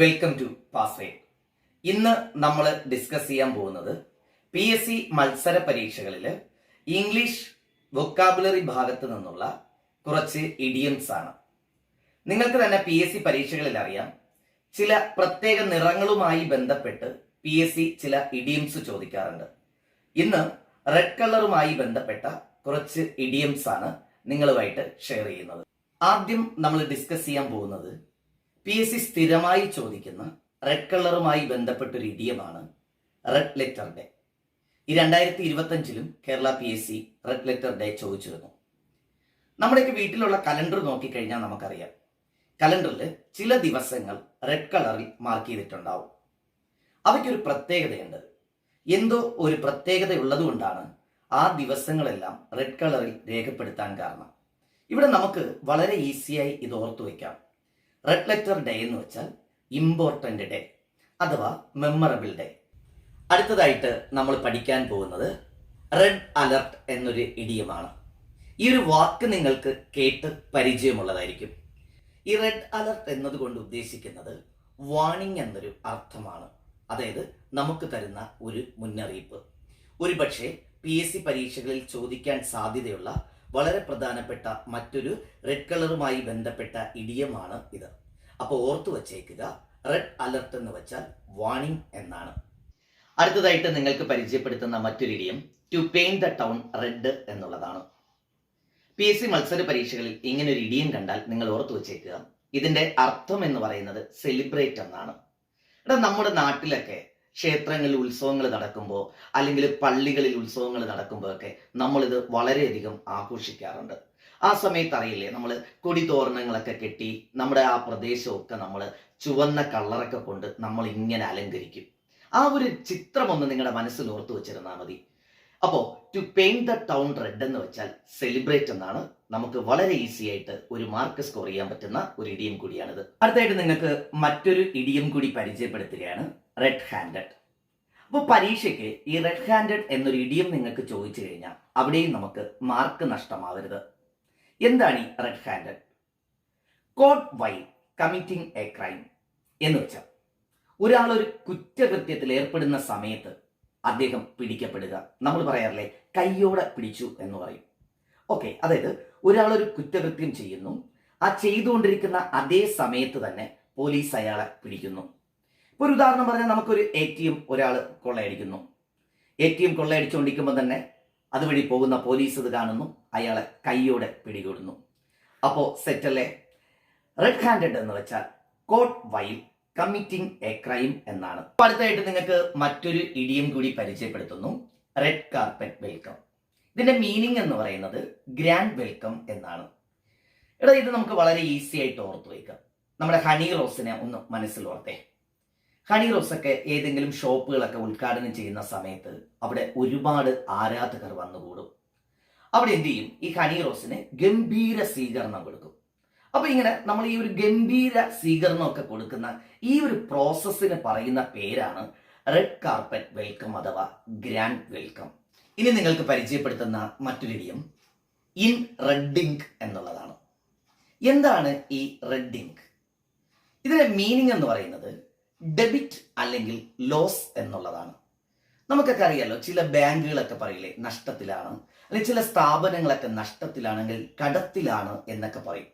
Welcome to പാസ്വേ ഇന്ന് നമ്മൾ discuss ചെയ്യാൻ പോകുന്നത് പി എസ് സി മത്സര പരീക്ഷകളിൽ ഇംഗ്ലീഷ് വൊക്കാബുലറി ഭാഗത്ത് നിന്നുള്ള കുറച്ച് ഇഡിയംസ് ആണ്. നിങ്ങൾക്ക് തന്നെ പി എസ് സി പരീക്ഷകളിൽ അറിയാം. ചില പ്രത്യേക നിറങ്ങളുമായി ബന്ധപ്പെട്ട് പി എസ് സി ചില ഇഡിയംസ് ചോദിക്കാറുണ്ട്. ഇന്ന് റെഡ് കളറുമായി ബന്ധപ്പെട്ട കുറച്ച് ഇഡിയംസ് ആണ് നിങ്ങളുമായിട്ട് ഷെയർ ചെയ്യുന്നത്. ആദ്യം നമ്മൾ ഡിസ്കസ് ചെയ്യാൻ പോകുന്നത് പി എസ് സി സ്ഥിരമായി ചോദിക്കുന്ന റെഡ് കളറുമായി ബന്ധപ്പെട്ട ഒരു ഇടിയമാണ് റെഡ് ലെറ്റർ ഡേ ഈ രണ്ടായിരത്തി ഇരുപത്തഞ്ചിലും Kerala P S C red letter day ചോദിച്ചിരുന്നു. നമ്മുടെയൊക്കെ വീട്ടിലുള്ള കലണ്ടർ നോക്കിക്കഴിഞ്ഞാൽ നമുക്കറിയാം. കലണ്ടറിൽ ചില ദിവസങ്ങൾ റെഡ് കളറിൽ മാർക്ക് ചെയ്തിട്ടുണ്ടാവും. അവയ്ക്കൊരു പ്രത്യേകതയുണ്ട്. എന്തോ ഒരു പ്രത്യേകത ഉള്ളതുകൊണ്ടാണ് ആ ദിവസങ്ങളെല്ലാം റെഡ് കളറിൽ രേഖപ്പെടുത്താൻ കാരണം. ഇവിടെ നമുക്ക് വളരെ ഈസിയായി ഇത് ഓർത്തു വയ്ക്കാം റെഡ് ലെറ്റർ ഡേ എന്ന് വെച്ചാൽ ഇമ്പോർട്ടന്റ് ഡേ അഥവാ മെമ്മറബിൾ ഡേ അടുത്തതായിട്ട് നമ്മൾ പഠിക്കാൻ പോകുന്നത് റെഡ് അലർട്ട് എന്നൊരു ഇടിയമാണ്. ഈ ഒരു വാക്ക് നിങ്ങൾക്ക് കേട്ട് പരിചയമുള്ളതായിരിക്കും. ഈ റെഡ് അലർട്ട് എന്നതുകൊണ്ട് ഉദ്ദേശിക്കുന്നത് വാണിംഗ് എന്നൊരു അർത്ഥമാണ്. അതായത് നമുക്ക് തരുന്ന ഒരു മുന്നറിയിപ്പ്. ഒരുപക്ഷെ പി എസ് സി പരീക്ഷകളിൽ ചോദിക്കാൻ സാധ്യതയുള്ള വളരെ പ്രധാനപ്പെട്ട മറ്റൊരു റെഡ് കളറുമായി ബന്ധപ്പെട്ട ഇടിയമാണ് ഇത്. അപ്പോൾ ഓർത്തു വച്ചേക്കുക റെഡ് അലർട്ട് എന്ന് വെച്ചാൽ വാണിംഗ് എന്നാണ്. അടുത്തതായിട്ട് നിങ്ങൾക്ക് പരിചയപ്പെടുത്തുന്ന മറ്റൊരു idiom to paint the town red എന്നുള്ളതാണ്. പി എസ് സി മത്സര പരീക്ഷകളിൽ ഇങ്ങനെ ഒരു ഇടിയം കണ്ടാൽ നിങ്ങൾ ഓർത്തു വച്ചേക്കുക ഇതിന്റെ അർത്ഥം എന്ന് പറയുന്നത് സെലിബ്രേറ്റ് എന്നാണ്. എടാ നമ്മുടെ നാട്ടിലൊക്കെ ക്ഷേത്രങ്ങളിൽ ഉത്സവങ്ങൾ നടക്കുമ്പോൾ അല്ലെങ്കിൽ പള്ളികളിൽ ഉത്സവങ്ങൾ നടക്കുമ്പോൾ ഒക്കെ നമ്മളിത് വളരെയധികം ആഘോഷിക്കാറുണ്ട്. ആ സമയത്ത് അറിയില്ലേ നമ്മൾ കൊടിതോരണങ്ങളൊക്കെ കെട്ടി നമ്മുടെ ആ പ്രദേശമൊക്കെ നമ്മൾ ചുവന്ന കളറൊക്കെ കൊണ്ട് നമ്മൾ ഇങ്ങനെ അലങ്കരിക്കും. ആ ഒരു ചിത്രം ഒന്ന് നിങ്ങളുടെ മനസ്സിൽ ഓർത്തു വെച്ചിരുന്നാൽ മതി. അപ്പോൾ to paint the town red എന്ന് വെച്ചാൽ സെലിബ്രേറ്റ് എന്നാണ് നമുക്ക് വളരെ ഈസി ആയിട്ട് ഒരു മാർക്ക് സ്കോർ ചെയ്യാൻ പറ്റുന്ന ഒരു ഇടിയും കൂടിയാണിത്. അടുത്തായിട്ട് നിങ്ങൾക്ക് മറ്റൊരു ഇടിയും കൂടി പരിചയപ്പെടുത്തുകയാണ്. റെഡ് ഹാൻഡഡ് അപ്പോൾ പരീക്ഷയ്ക്ക് ഈ റെഡ് ഹാൻഡഡ് എന്നൊരു ഇടിയം നിങ്ങൾക്ക് ചോദിച്ചു കഴിഞ്ഞാൽ അവിടെയും നമുക്ക് മാർക്ക് നഷ്ടമാവരുത്. എന്താണ് ഈ red handed caught while committing a crime എന്ന് വെച്ചാൽ ഒരാൾ ഒരു കുറ്റകൃത്യത്തിൽ ഏർപ്പെടുന്ന സമയത്ത് അദ്ദേഹം പിടിക്കപ്പെടുക. നമ്മൾ പറയാറില്ലേ കയ്യോടെ പിടിച്ചു എന്ന് പറയും. ഓക്കെ അതായത് ഒരാൾ ഒരു കുറ്റകൃത്യം ചെയ്യുന്നു. ആ ചെയ്തുകൊണ്ടിരിക്കുന്ന അതേ സമയത്ത് തന്നെ പോലീസ് അയാളെ പിടിക്കുന്നു. ഇപ്പോൾ ഒരു ഉദാഹരണം പറഞ്ഞാൽ നമുക്കൊരു എ ടി എം ഒരാൾ കൊള്ളയടിക്കുന്നു. എ ടി എം കൊള്ളയടിച്ചുകൊണ്ടിരിക്കുമ്പോൾ തന്നെ അതുവഴി പോകുന്ന പോലീസ് ഇത് കാണുന്നു. അയാളെ കൈയോടെ പിടികൂടുന്നു. അപ്പോൾ സെറ്റല്ലേ? റെഡ് ഹാൻഡഡ് എന്ന് വെച്ചാൽ caught while committing a crime എന്നാണ്. അടുത്തായിട്ട് നിങ്ങൾക്ക് മറ്റൊരു ഇടിയും കൂടി പരിചയപ്പെടുത്തുന്നു. റെഡ് കാർപ്പറ്റ് വെൽക്കം ഇതിന്റെ മീനിങ് എന്ന് പറയുന്നത് ഗ്രാൻഡ് വെൽക്കം എന്നാണ്. എടാ ഇത് നമുക്ക് വളരെ ഈസി ആയിട്ട് ഓർത്തു വയ്ക്കാം നമ്മുടെ ഹണി റോസിനെ ഒന്ന് മനസ്സിൽ ഓർത്തേ ഹണി റോസ് ഒക്കെ ഏതെങ്കിലും ഷോപ്പുകളൊക്കെ ഉദ്ഘാടനം ചെയ്യുന്ന സമയത്ത് അവിടെ ഒരുപാട് ആരാധകർ വന്നുകൂടും. അവിടെ എന്ത് ചെയ്യും? ഈ ഹണി റോസിന് ഗംഭീര സ്വീകരണം കൊടുക്കും. അപ്പൊ ഇങ്ങനെ നമ്മൾ ഈ ഒരു ഗംഭീര സ്വീകരണം ഒക്കെ കൊടുക്കുന്ന ഈ ഒരു പ്രോസസ്സിന് പറയുന്ന പേരാണ് റെഡ് കാർപ്പറ്റ് വെൽക്കം അഥവാ ഗ്രാൻഡ് വെൽക്കം. ഇനി നിങ്ങൾക്ക് പരിചയപ്പെടുത്തുന്ന മറ്റൊരു ഇടിയം ഇൻ റെഡിങ് എന്നുള്ളതാണ്. എന്താണ് ഈ റെഡിങ് ഇതിന്റെ മീനിങ് എന്ന് പറയുന്നത് ഡെബിറ്റ് അല്ലെങ്കിൽ ലോസ് എന്നുള്ളതാണ്. നമുക്കൊക്കെ അറിയാലോ ചില ബാങ്കുകളൊക്കെ പറയില്ലേ നഷ്ടത്തിലാണ്. അല്ലെങ്കിൽ ചില സ്ഥാപനങ്ങളൊക്കെ നഷ്ടത്തിലാണെങ്കിൽ കടത്തിലാണ് എന്നൊക്കെ പറയും.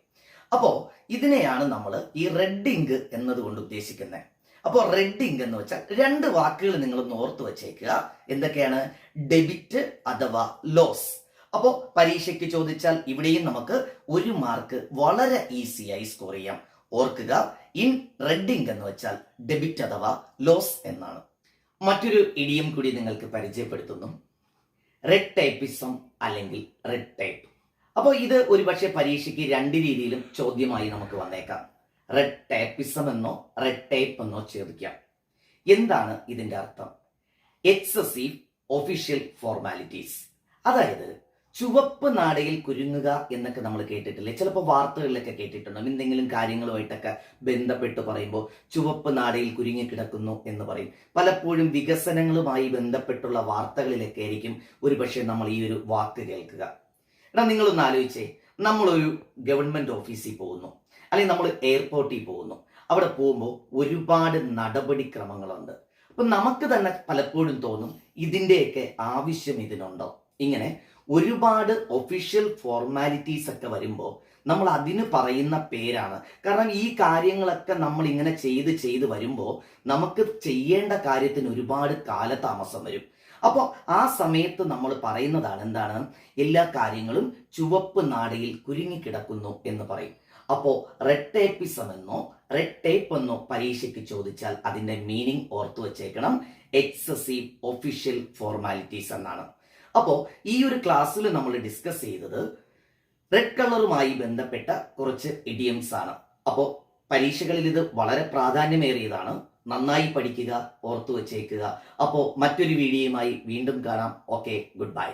അപ്പോൾ ഇതിനെയാണ് നമ്മൾ ഈ റെഡിങ് എന്നതുകൊണ്ട് ഉദ്ദേശിക്കുന്നത് അപ്പോൾ റെഡിങ് എന്ന് വെച്ചാൽ രണ്ട് വാക്കുകൾ നിങ്ങൾ ഓർത്ത് വെച്ചേക്കുക. എന്തൊക്കെയാണ്? ഡെബിറ്റ് അഥവാ ലോസ്. അപ്പോൾ പരീക്ഷയ്ക്ക് ചോദിച്ചാൽ ഇവിടെയും നമുക്ക് ഒരു മാർക്ക് വളരെ ഈസിയായി സ്കോർ ചെയ്യാം. ഓർക്കുക ഇൻ റെഡിംഗ് എന്ന് വെച്ചാൽ ഡെബിറ്റ് അഥവാ ലോസ് എന്നാണ്. മറ്റൊരു ഇടിയും കൂടി നിങ്ങൾക്ക് പരിചയപ്പെടുത്തുന്നു. റെഡ് ടൈപ്പിസം അല്ലെങ്കിൽ റെഡ് ടൈപ്പ് അപ്പോൾ ഇത് ഒരുപക്ഷെ പരീക്ഷയ്ക്ക് രണ്ട് രീതിയിലും ചോദ്യമായി നമുക്ക് വന്നേക്കാം. റെഡ് ടൈപ്പിസം എന്നോ റെഡ് ടൈപ്പ് എന്നോ ചോദിക്കാം എന്താണ് ഇതിന്റെ അർത്ഥം? എക്സസീവ് ഒഫീഷ്യൽ ഫോർമാലിറ്റീസ് അതായത് ചുവപ്പ് നാടയിൽ കുരുങ്ങുക എന്നൊക്കെ നമ്മൾ കേട്ടിട്ടില്ലേ? ചിലപ്പോൾ വാർത്തകളിലൊക്കെ കേട്ടിട്ടുണ്ടോ? എന്തെങ്കിലും കാര്യങ്ങളുമായിട്ടൊക്കെ ബന്ധപ്പെട്ട് പറയുമ്പോൾ ചുവപ്പ് നാടയിൽ കുരുങ്ങി കിടക്കുന്നു എന്ന് പറയും. പലപ്പോഴും വികസനങ്ങളുമായി ബന്ധപ്പെട്ടുള്ള വാർത്തകളിലൊക്കെ ആയിരിക്കും ഒരുപക്ഷെ നമ്മൾ ഈ ഒരു വാക്ക് കേൾക്കുക. എടാ നിങ്ങളൊന്ന് ആലോചിച്ചേ. നമ്മളൊരു ഗവൺമെന്റ് ഓഫീസിൽ പോകുന്നു. അല്ലെങ്കിൽ നമ്മൾ എയർപോർട്ടിൽ പോകുന്നു. അവിടെ പോകുമ്പോൾ ഒരുപാട് നടപടിക്രമങ്ങളുണ്ട്. അപ്പൊ നമുക്ക് തന്നെ പലപ്പോഴും തോന്നും ഇതിന്റെയൊക്കെ ആവശ്യം ഇതിനുണ്ടോ? ഇങ്ങനെ ഒരുപാട് ഒഫീഷ്യൽ ഫോർമാലിറ്റീസ് ഒക്കെ വരുമ്പോൾ നമ്മൾ അതിന് പറയുന്ന പേരാണ്. കാരണം ഈ കാര്യങ്ങളൊക്കെ നമ്മൾ ഇങ്ങനെ ചെയ്ത് ചെയ്ത് വരുമ്പോൾ നമുക്ക് ചെയ്യേണ്ട കാര്യത്തിന് ഒരുപാട് കാലതാമസം വരും. അപ്പോൾ ആ സമയത്ത് നമ്മൾ പറയുന്നതാണ് എന്താണ്? എല്ലാ കാര്യങ്ങളും ചുവപ്പ് നാടയിൽ കുരുങ്ങിക്കിടക്കുന്നു എന്ന് പറയും. അപ്പോൾ റെഡ് ടേപ്പിസം എന്നോ റെഡ് ടേപ്പ് എന്നോ പരീക്ഷയ്ക്ക് ചോദിച്ചാൽ അതിന്റെ മീനിങ് ഓർത്തു വച്ചേക്കണം. എക്സസീവ് ഒഫീഷ്യൽ ഫോർമാലിറ്റീസ് എന്നാണ്. അപ്പോൾ ഈ ഒരു ക്ലാസ്സിൽ നമ്മൾ ഡിസ്കസ് ചെയ്തത് റെഡ് കളറുമായി ബന്ധപ്പെട്ട കുറച്ച് ഇഡിയംസ് ആണ്. അപ്പോൾ പരീക്ഷകളിൽ ഇത് വളരെ പ്രാധാന്യമേറിയതാണ്. നന്നായി പഠിക്കുക ഓർത്തു വച്ചേക്കുക അപ്പോൾ മറ്റൊരു വീഡിയോയുമായി വീണ്ടും കാണാം. Okay good bye